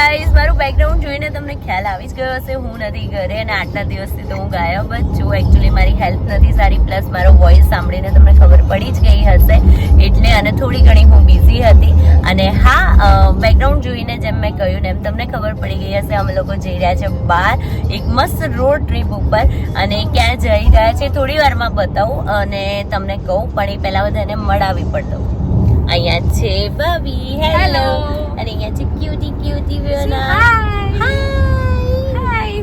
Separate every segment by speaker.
Speaker 1: Guys મારું background જોઈને તમને ખ્યાલ આવી જ ગયો હશે, હું નથી ઘરે અને આટલા દિવસથી તો હું ગાયબ જ છું. એકચ્યુઅલી મારી હેલ્થ નથી સારી પ્લસ મારો વોઇસ સાંભળીને તમને ખબર પડી જ ગઈ હશે. એટલે અને થોડી ઘણી હું બિઝી હતી. અને હા બેકગ્રાઉન્ડ જોઈને જેમ મેં કહ્યું ને એમ તમને ખબર પડી ગઈ હશે, અમે લોકો જઈ રહ્યા છે બહાર, એક મસ્ત રોડ ટ્રીપ ઉપર. અને ક્યાં જઈ રહ્યા છે થોડી વારમાં બતાવું અને તમને કહું, પણ એ પહેલા બધાને મળાવી પણ દઉં. અહીંયા છે ભાભી. હેલો. અને અહીંયા છે cutie cutie Viona
Speaker 2: Hi.
Speaker 1: Hi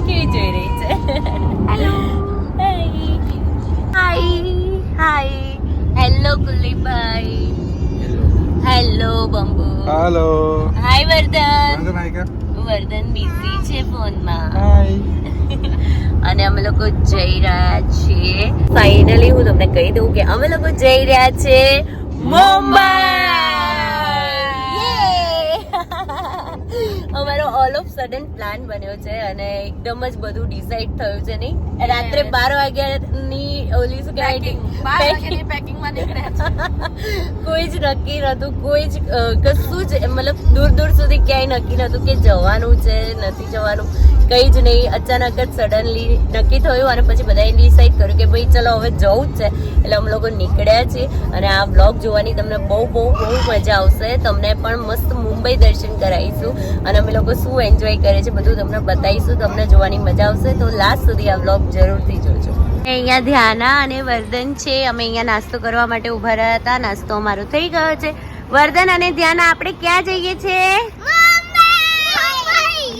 Speaker 1: કેવી જોઈ રહી છે
Speaker 2: hello
Speaker 1: hi hi hello Kulibhai hello Bambu
Speaker 3: હાલો
Speaker 1: હાય વર્ધન વર્ધન બિઝી છે ફોનમાં
Speaker 3: હાય
Speaker 1: અને અમે લોકો જઈ રહ્યા છીએ. ફાઇનલી હું તમને કહી દઉં કે અમે લોકો જઈ રહ્યા છે મુંબઈ. અમારો ઓલ ઓફ સડન પ્લાન બન્યો છે અને એકદમ જ બધું ડિસાઈડ થયું છે નહીં. રાત્રે બાર વાગ્યાની ઓલી શું કહેવાય
Speaker 2: પેકિંગમાં નીકળ્યા
Speaker 1: કોઈ જ નક્કી નતું કોઈ જ કશું જ મતલબ દૂર દૂર સુધી ક્યાંય નક્કી નતું કે જવાનું છે નથી જવાનું. કંઈ જ નહીં. અચાનક જ સડનલી નક્કી થયું અને પછી બધાએ ડિસાઈડ કર્યું કે ભાઈ ચલો હવે જવું જ છે. એટલે અમે લોકો નીકળ્યા છીએ અને આ બ્લોગ જોવાની તમને બહુ બહુ બહુ મજા આવશે. તમને પણ મસ્ત મુંબઈ દર્શન કરાવીશું અને અમે લોકો શું એન્જોય કરે છે બધું તમને બતાવીશું. તમને જોવાની મજા આવશે. તો લાસ્ટ સુધી આ બ્લોગ જરૂરથી જોજો. અહીંયા ધ્યાના અને વર્ધન છે. અમે અહીંયા નાસ્તો કરવા માટે ઊભા રહ્યા હતા. નાસ્તો અમારો થઈ ગયો છે. વર્ધન અને ધ્યાના, આપણે ક્યાં જઈએ છીએ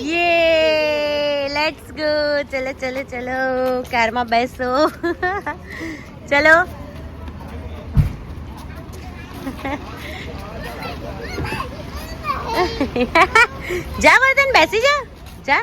Speaker 1: યે લેટ્સ ગો ચલો ચલો ચલો. કારમાં બેસો. ચલો. જા વર્ધન, બેસી જા. જા.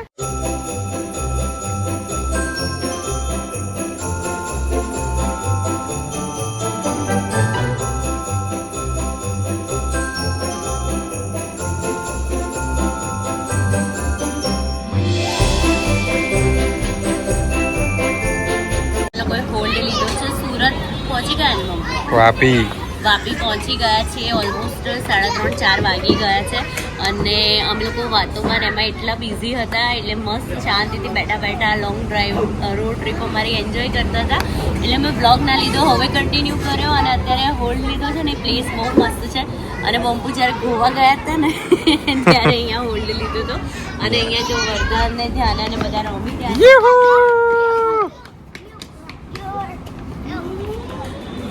Speaker 3: વાપી.
Speaker 1: વાપી પહોંચી ગયા છીએ ઓલમોસ્ટ સાડા ત્રણ ચાર વાગી ગયા છે. અને અમે લોકો વાતોમાં એમાં એટલા બિઝી હતા એટલે મસ્ત શાંતિથી બેઠા બેઠા લોંગ ડ્રાઈવ રોડ ટ્રીપ અમારી એન્જોય કરતા હતા. એટલે મેં બ્લોગ ના લીધો હવે કન્ટિન્યુ કર્યો અને અત્યારે હોલ્ડ લીધો છે ને પ્લેસ બહુ મસ્ત છે. અને બંપુ જ્યારે ગોવા ગયા હતા ને ત્યારે અહીંયા હોલ્ડ લીધો હતો. અને અહીંયા જો વરદાન ને ધ્યાન અને બધા રમી ગયા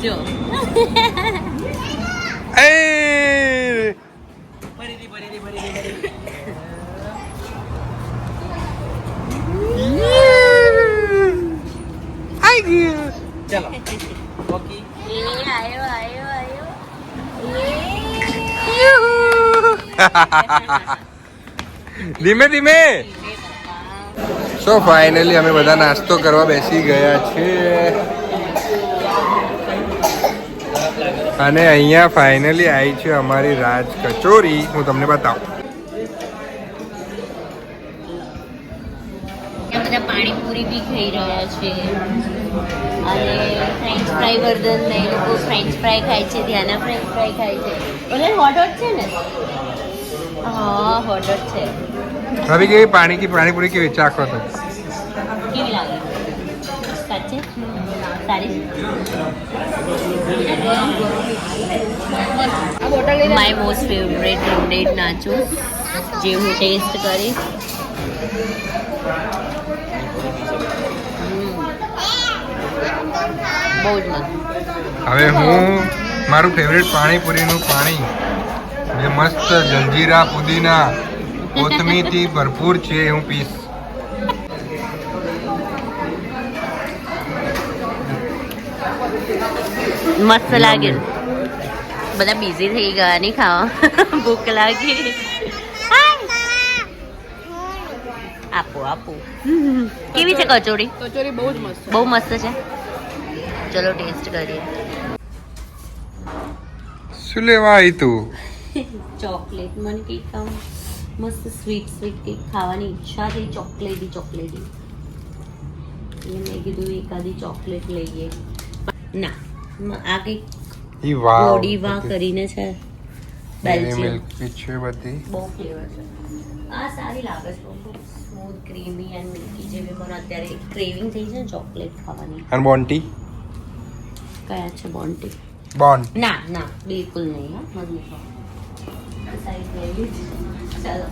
Speaker 1: જો.
Speaker 3: એ!
Speaker 1: એ આયો આયો આયો.
Speaker 3: ધીમે ધીમે. સો ફાઇનલી અમે બધા નાસ્તો કરવા બેસી ગયા છે અને અહીંયા ફાઇનલી આવી છે અમારી રાજ કચોરી. હું તમને બતાવું.
Speaker 1: પાણીપુરી બી ખાઈ રહ્યા છે. અને ફ્રેન્ચ ફ્રાય વર્ધન ને એ લોકો ફ્રેન્ચ ફ્રાય ખાય છે ધ્યાના ફ્રેન્ચ ફ્રાય ખાય છે. ઓલે હોટ હોટ છે ને? હા હોટ હોટ છે.
Speaker 3: હવે કેવી પાણી કી પાણીપુરી કેવી ચાખો તો
Speaker 1: કેવી લાગે? સાચે? સારી? My most favourite loaded nacho જે હું ટેસ્ટ કરીશ બહુ જ મસ્ત.
Speaker 3: હવે હું મારું ફેવરેટ પાણીપુરીનું પાણી. જે મસ્ત જલજીરા પુદીના કોથમીરથી ભરપૂર છે હું પીશ
Speaker 1: મસ્ત લાગે. બધા બિઝી થઈ ગયા નહીં ખાવા? ભૂખ લાગી. આપો આપો. કેવી છે કચોરી?
Speaker 2: કચોરી બહુ જ મસ્ત
Speaker 1: બહુ મસ્ત છે? ચલો ટેસ્ટ કરીએ.
Speaker 3: શું લેવા આવી તું?
Speaker 1: ચોકલેટ. મને કંઈક આમ મસ્ત સ્વીટ સ્વીટ કંઈક ખાવાની ઈચ્છા થઈ ચોકલેટી ચોકલેટી. એટલે મેં કીધું એકાદી ચોકલેટ લઈએ. ના આ કંઈક
Speaker 3: ઈ વાવ.
Speaker 1: બોડીવા કરીને છે. બેલ્જિયમ
Speaker 3: મિલ્ક બી છે બધી.
Speaker 1: બહુ ફ્લેવર છે. આ સારી લાગે છે. સ્મૂથ ક્રીમી એન્ડ મિલ્કી જેવી મને અત્યારે ક્રેવિંગ થઈ છે ચોકલેટ ખાવાની.
Speaker 3: અને બોન્ટી
Speaker 1: કયા છે બોન્ટી
Speaker 3: બોન
Speaker 1: ના ના બિલકુલ નહીં હા મને ખાવ સાઈઝ લેવી ચાલો.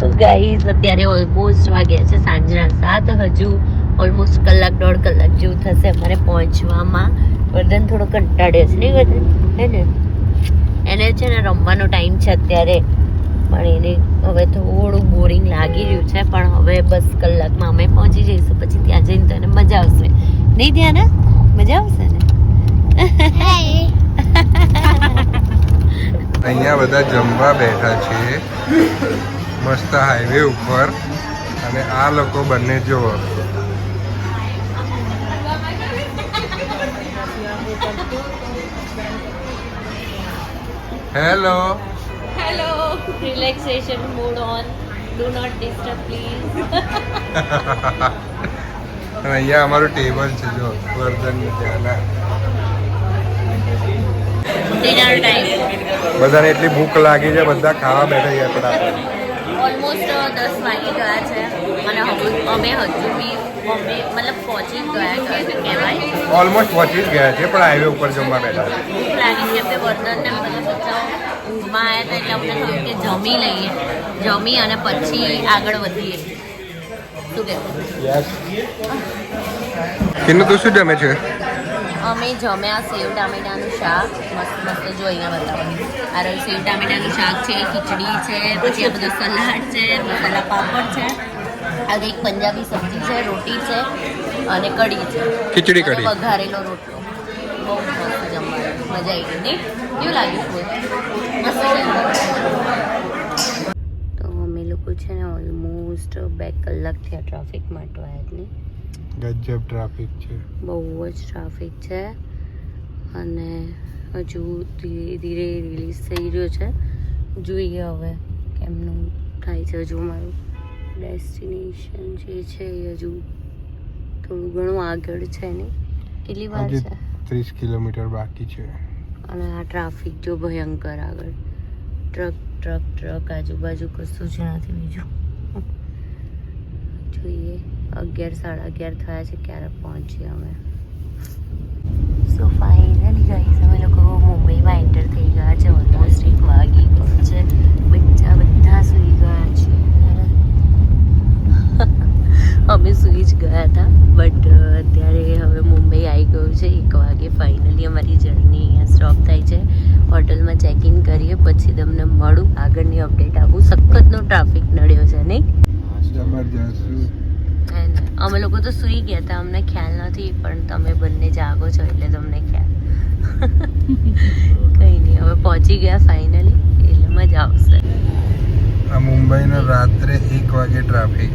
Speaker 1: તો ગાઈઝ અત્યારે ઓલમોસ્ટ વાગ્યા છે સાંજના સાત હજુ ઓલમોસ્ટ કલાક દોઢ કલાક જેવું થશે અમારે પહોંચવામાં. વર્ધન થોડો કંટાળ્યો છે નહીં વર્ધન? હે ને? એને છે ને રમવાનો ટાઈમ છે અત્યારે. પણ એને હવે થોડું બોરિંગ લાગી રહ્યું છે પણ હવે બસ કલાકમાં અમે પહોંચી જઈશું. પછી ત્યાં જઈને તો એને મજા આવશે. નહીં ત્યાં ને? મજા આવશે ને?
Speaker 3: અહીંયા બધા જમવા બેઠા છે. મસ્ત હાઈવે ઉપર. અને આ લોકો બંને જુઓ hello
Speaker 1: hello relaxation mood on do not disturb please
Speaker 3: અને અહીંયા અમારું ટેબલ છે જો વર્ધન ત્યાંના. બધાને એટલી ભૂખ લાગી છે બધા ખાવા બેઠા ગયા ફટાફટ
Speaker 1: ઓલમોસ્ટ દસ વાગી ગયા છે. અને અમે હજુ બી અમે મતલબ પહોંચી ગયા કે કહેવાય.
Speaker 3: ઓલમોસ્ટ પહોંચી જ ગયા છે પણ હાઈવે ઉપર જમવા બેઠા છે.
Speaker 1: ભૂખ લાગી છે કે વર્ધનને મતલબ બચ્ચાઓ ઊંઘમાં આવ્યા હતા એટલે અમને થયું કે જમી લઈએ. જમી અને પછી આગળ વધીએ. શું
Speaker 3: કહેવાય કિન્નુ તું શું જમે છે?
Speaker 1: અમે જમ્યા સેવ ટામેટાનું શાક. મસ્ત મસ્ત જો અહીંયા બતાવો. આ રહ્યું સેવ ટામેટાનું શાક છે ખીચડી છે પછી આ બધું સલાડ છે મસાલા પાપડ છે. આ એક પંજાબી સબ્જી છે રોટી છે અને કઢી છે.
Speaker 3: ખીચડી કઢી.
Speaker 1: વઘારેલો રોટલો. બહુ મસ્ત જમવાનું. મજા આવી ગઈ નહીં? કેવું લાગ્યું તો અમે લોકો છે ને ઓલમોસ્ટ બે કલાક થયા ટ્રાફિકમાં અટવાયા જ નહીં.
Speaker 3: ગજબ ટ્રાફિક છે.
Speaker 1: બહુ જ ટ્રાફિક છે. અને હજુ ધીરે ધીરે રિલીઝ થઈ રહ્યો છે. જોઈએ હવે કેમનું થાય છે હજુ મારું. ડેસ્ટિનેશન જે છે એ હજુ થોડું ઘણું આગળ છે ને કેટલી વાર છે?
Speaker 3: ત્રીસ કિલોમીટર બાકી છે.
Speaker 1: અને આ ટ્રાફિક જો ભયંકર આગળ. ટ્રક ટ્રક ટ્રક આજુબાજુ કશું જ નથી બીજું. જોઈએ. અગિયાર સાડા અગિયાર થયા છે ક્યારે પહોંચીએ અમે? સો ફાઇનલી ગાઈસ અમે લોકો અમે લોકો તો સૂઈ ગયા હતા અમને ખ્યાલ નથી પણ તમે બંને જાગો છો એટલે તમને ખ્યાલ. કંઈ નહીં હવે પહોંચી ગયા ફાઇનલી એટલે મજા આવશે.
Speaker 3: આ મુંબઈનો રાત્રે એક વાગે ટ્રાફિક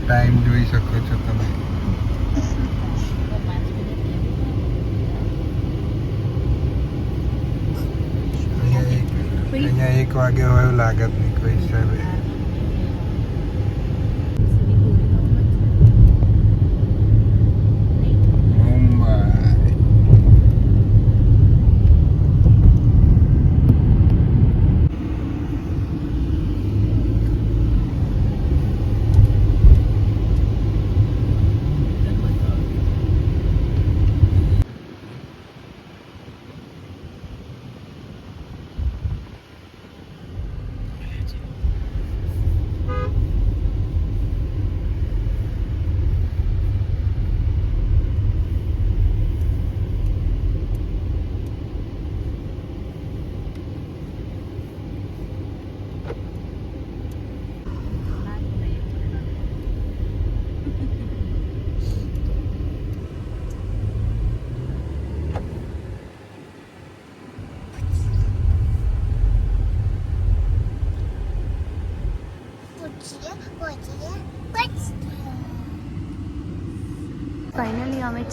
Speaker 3: ટાઈમ જોઈ શકો છો તમે. અહીંયા એક- વાગે હોય એવું લાગત નહીં કોઈ હિસાબે.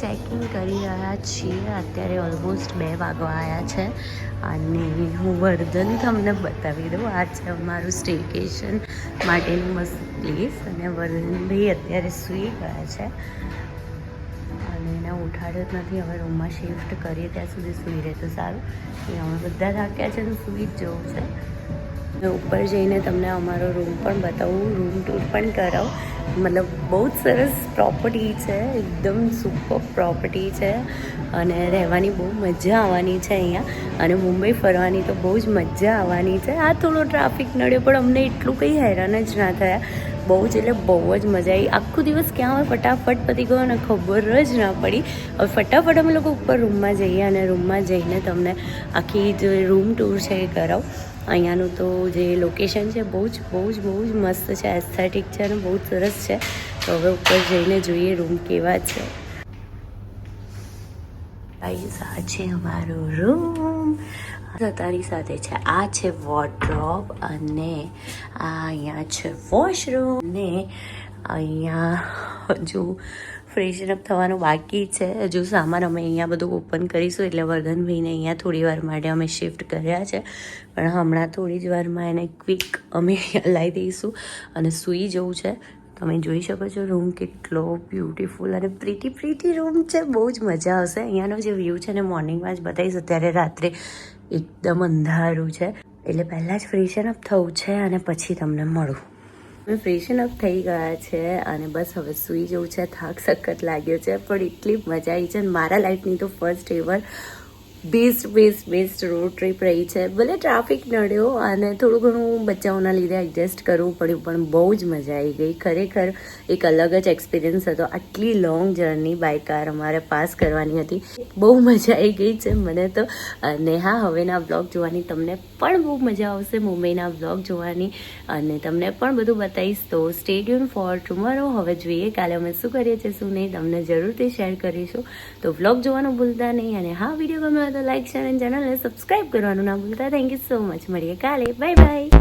Speaker 1: ચેકિંગ કરી રહ્યા છીએ. અત્યારે ઓલમોસ્ટ બે વાગવા આવ્યા છે. અને હું વર્ધન તમને બતાવી દઉં. આ છે અમારું સ્ટેકેશન માટેનું મસ્ત પ્લેસ અને વર્ધનભાઈ અત્યારે સૂઈ ગયા છે. અને એને ઉઠાડ્યો જ નથી. હવે રૂમમાં શિફ્ટ કરીએ. ત્યાં સુધી સૂઈ રહે તો સારું. એ અમે બધા થાક્યા છે તો સૂઈ જ જવું છે. ઉપર જઈને તમને અમારો રૂમ પણ બતાવું. રૂમ ટૂર પણ કરાવું. મતલબ બહુ જ સરસ પ્રોપર્ટી છે, એકદમ સુપર પ્રોપર્ટી છે. અને રહેવાની બહુ મજા આવવાની છે અહીંયા. અને મુંબઈ ફરવાની તો બહુ જ મજા આવવાની છે. આ થોડો ટ્રાફિક નડ્યો, પણ અમને એટલું કંઈ હેરાન જ ના થયા. બહુ જ, એટલે બહુ જ મજા આવી. આખો દિવસ ક્યાં હોય ફટાફટ પતી ગયો અને ખબર જ ના પડી. હવે ફટાફટ અમે લોકો ઉપર રૂમમાં જઈએ અને રૂમમાં જઈને તમને આખી જે રૂમ ટૂર છે એ કરાવું. અહીંયાનું તો જે લોકેશન છે, બહુ જ બહુ જ બહુ જ મસ્ત છે. એસ્થેટિક છે અને બહુ સરસ છે. તો હવે ઉપર જઈને જોઈએ રૂમ કેવા છે. આ છે અમારો રૂમ તારી સાથે છે. આ છે વોર્ડ્રોપ અને આ અહીંયા છે વોશરૂમ ને અહીંયા હજુ ફ્રેશન અપ થવાનું બાકી છે. હજુ સામાન અમે અહીંયા બધું ઓપન કરીશું. એટલે વર્ધનભાઈને અહીંયા થોડી વાર માટે અમે શિફ્ટ કર્યા છે. પણ હમણાં થોડી જ વારમાં એને ક્વિક અમે અહીંયા લાવી દઈશું અને સૂઈ જવું છે. તમે જોઈ શકો છો રૂમ કેટલો બ્યુટીફુલ અને પ્રીટી પ્રીટી રૂમ છે. બહુ જ મજા આવશે. અહીંયાનો જે વ્યૂ છે ને મોર્નિંગમાં જ બતાવીશ. અત્યારે રાત્રે એકદમ અંધારું છે. એટલે પહેલાં જ ફ્રેશન અપ થવું છે અને પછી તમને મળું. અમે ફ્રેશન અપ થઈ ગયા છે અને બસ હવે સૂઈ જવું છે. થાક સખત લાગ્યો છે, પણ એટલી મજા આવી છે. મારા લાઈફની તો first ever best best best road trip રહી છે. ભલે ટ્રાફિક નડ્યો અને થોડું ઘણું બચ્ચાઓના લીધે એડજસ્ટ કરવું પડ્યું, પણ બહુ જ મજા આવી ગઈ. ખરેખર એક અલગ જ એક્સપિરિયન્સ હતો. આટલી લોંગ જર્ની બાય કાર અમારે પાસ કરવાની હતી. બહુ મજા આવી ગઈ છે મને તો. અને હા હવેના બ્લોગ જોવાની તમને પણ બહુ મજા આવશે, મુંબઈના બ્લોગ જોવાની. અને તમને પણ બધું બતાવીશ. તો સ્ટેડિયમ ફોર ટુમોરો હવે જોઈએ કાલે અમે શું કરીએ છીએ, શું નહીં, તમને જરૂરથી શેર કરીશું. તો બ્લોગ જોવાનું ભૂલતા નહીં અને હા વીડિયો હોય તો લાઈક શેર એન્ડ ચેનલને સબસ્ક્રાઈબ કરવાનું ના ભૂલતા. થેન્ક યુ સો મચ મળીએ કાલે. Bye bye